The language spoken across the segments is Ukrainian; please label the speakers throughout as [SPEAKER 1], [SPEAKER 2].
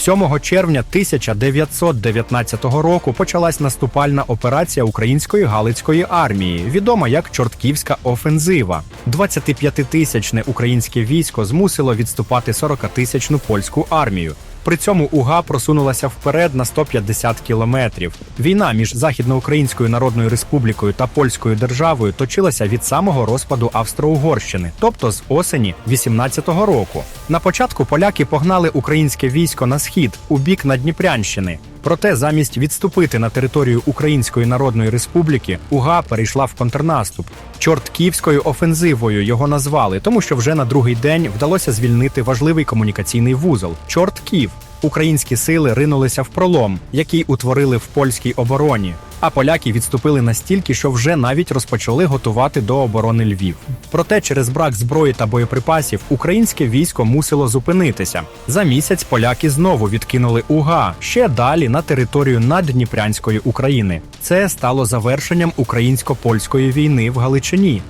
[SPEAKER 1] 7 червня 1919 року почалась наступальна операція української галицької армії, відома як Чортківська офензива. 25-тисячне українське військо змусило відступати 40-тисячну польську армію. При цьому УГА просунулася вперед на 150 кілометрів. Війна між Західноукраїнською Народною Республікою та Польською державою точилася від самого розпаду Австро-Угорщини, тобто з осені 18-го року. На початку поляки погнали українське військо на схід у бік Надніпрянщини. Проте замість відступити на територію Української Народної Республіки, УГА перейшла в контрнаступ. Чортківською офензивою його назвали, тому що вже на другий день вдалося звільнити важливий комунікаційний вузол Чортків. Українські сили ринулися в пролом, який утворили в польській обороні. А поляки відступили настільки, що вже навіть розпочали готувати до оборони Львів. Проте через брак зброї та боєприпасів українське військо мусило зупинитися. За місяць поляки знову відкинули УГА ще далі на територію наддніпрянської України. Це стало завершенням українсько-польської війни в Галичині.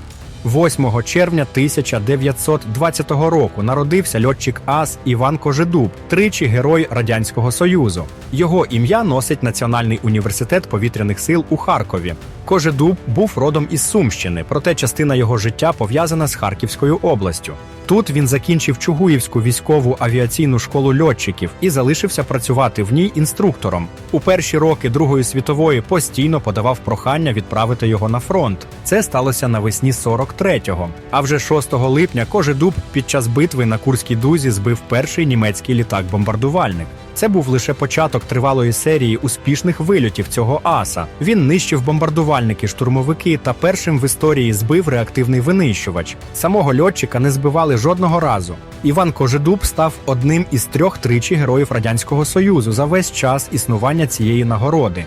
[SPEAKER 1] 8 червня 1920 року народився льотчик АС Іван Кожедуб, тричі герой Радянського Союзу. Його ім'я носить Національний університет повітряних сил у Харкові. Кожедуб був родом із Сумщини, проте частина його життя пов'язана з Харківською областю. Тут він закінчив Чугуївську військову авіаційну школу льотчиків і залишився працювати в ній інструктором. У перші роки Другої світової постійно подавав прохання відправити його на фронт. Це сталося навесні 43-го. А вже 6 липня Кожедуб під час битви на Курській дузі збив перший німецький літак-бомбардувальник. Це був лише початок тривалої серії успішних вильотів цього аса. Він нищив бомбардувальники, штурмовики та першим в історії збив реактивний винищувач. Самого льотчика не збивали жодного разу. Іван Кожедуб став одним із трьох тричі героїв Радянського Союзу за весь час існування цієї нагороди.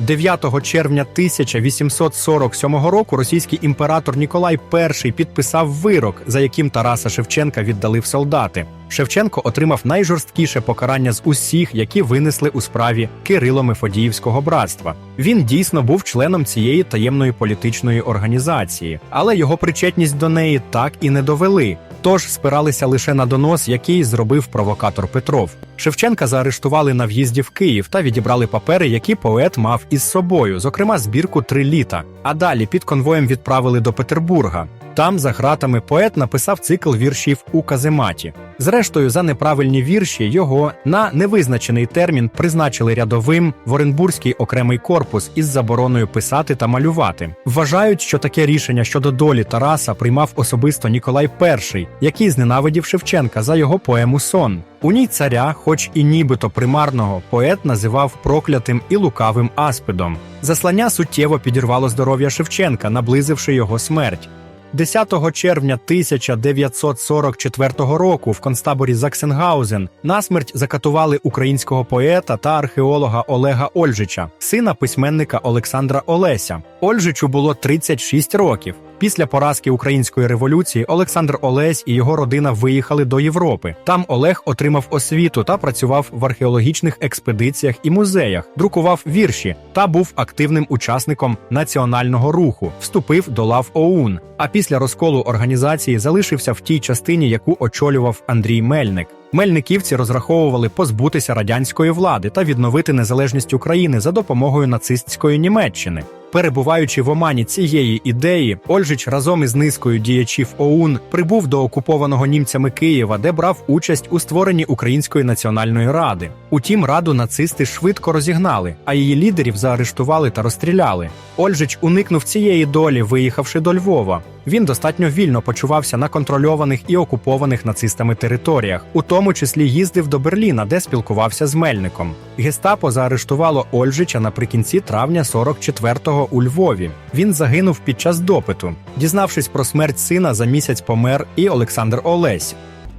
[SPEAKER 1] 9 червня 1847 року російський імператор Ніколай І підписав вирок, за яким Тараса Шевченка віддали в солдати. Шевченко отримав найжорсткіше покарання з усіх, які винесли у справі Кирило-Мефодіївського братства. Він дійсно був членом цієї таємної політичної організації, але його причетність до неї так і не довели. Тож спиралися лише на донос, який зробив провокатор Петров. Шевченка заарештували на в'їзді в Київ та відібрали папери, які поет мав із собою, зокрема збірку три літа. А далі під конвоєм відправили до Петербурга. Там, за гратами, поет написав цикл віршів у казематі. Зрештою, за неправильні вірші його на невизначений термін призначили рядовим в Оренбурзький окремий корпус із забороною писати та малювати. Вважають, що таке рішення щодо долі Тараса приймав особисто Ніколай І, який зненавидів Шевченка за його поему Сон. У ній царя, хоч і нібито примарного, поет називав проклятим і лукавим аспидом. Заслання суттєво підірвало здоров'я Шевченка, наблизивши його смерть. 10 червня 1944 року в концтаборі Заксенгаузен насмерть закатували українського поета та археолога Олега Ольжича, сина письменника Олександра Олеся. Ольжичу було 36 років. Після поразки української революції Олександр Олесь і його родина виїхали до Європи. Там Олег отримав освіту та працював в археологічних експедиціях і музеях, друкував вірші та був активним учасником національного руху, вступив до лав ОУН. А після розколу організації залишився в тій частині, яку очолював Андрій Мельник. Мельниківці розраховували позбутися радянської влади та відновити незалежність України за допомогою нацистської Німеччини. Перебуваючи в омані цієї ідеї, Ольжич разом із низкою діячів ОУН прибув до окупованого німцями Києва, де брав участь у створенні Української національної ради. Утім, раду нацисти швидко розігнали, а її лідерів заарештували та розстріляли. Ольжич уникнув цієї долі, виїхавши до Львова. Він достатньо вільно почувався на контрольованих і окупованих нацистами територіях, у тому числі їздив до Берліна, де спілкувався з Мельником. Гестапо заарештувало Ольжича наприкінці травня 44-го у Львові. Він загинув під час допиту. Дізнавшись про смерть сина, за місяць помер і Олександр Олесь.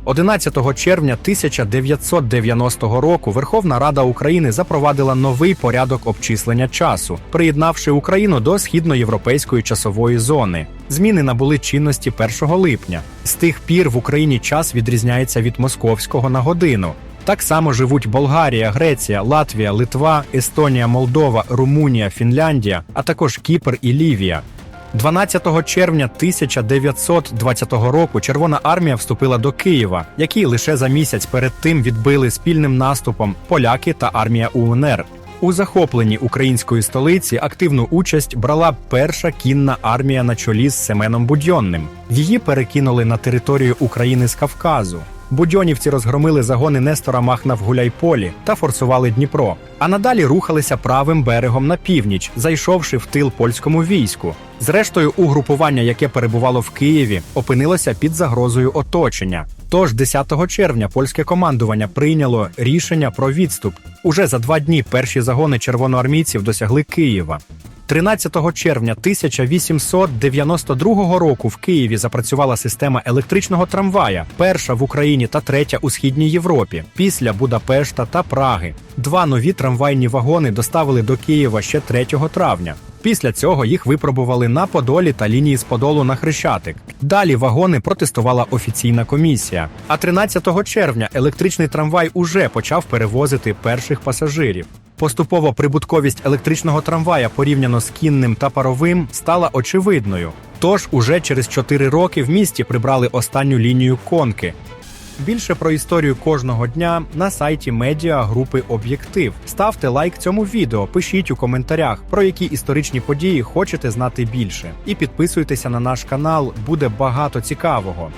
[SPEAKER 1] 11 червня 1990 року Верховна Рада України запровадила новий порядок обчислення часу, приєднавши Україну до східноєвропейської часової зони. Зміни набули чинності 1 липня. З тих пір в Україні час відрізняється від московського на годину. Так само живуть Болгарія, Греція, Латвія, Литва, Естонія, Молдова, Румунія, Фінляндія, а також Кіпр і Лівія. 12 червня 1920 року Червона армія вступила до Києва, який лише за місяць перед тим відбили спільним наступом поляки та армія УНР. У захопленні української столиці активну участь брала перша кінна армія на чолі з Семеном Будьонним. Її перекинули на територію України з Кавказу. Будьонівці розгромили загони Нестора Махна в Гуляйполі та форсували Дніпро, а надалі рухалися правим берегом на північ, зайшовши в тил польському війську. Зрештою, угрупування, яке перебувало в Києві, опинилося під загрозою оточення. Тож 10 червня польське командування прийняло рішення про відступ. Уже за два дні перші загони червоноармійців досягли Києва. 13 червня 1892 року в Києві запрацювала система електричного трамвая, перша в Україні та третя у східній Європі, після Будапешта та Праги. Два нові трамвайні вагони доставили до Києва ще 3 травня. Після цього їх випробували на Подолі та лінії з Подолу на Хрещатик. Далі вагони протестувала офіційна комісія. А 13 червня електричний трамвай уже почав перевозити перших пасажирів. Поступово прибутковість електричного трамвая порівняно з кінним та паровим стала очевидною. Тож уже через 4 роки в місті прибрали останню лінію конки. Більше про історію кожного дня на сайті медіа групи Об'єктив. Ставте лайк цьому відео, пишіть у коментарях, про які історичні події хочете знати більше. І підписуйтеся на наш канал, буде багато цікавого.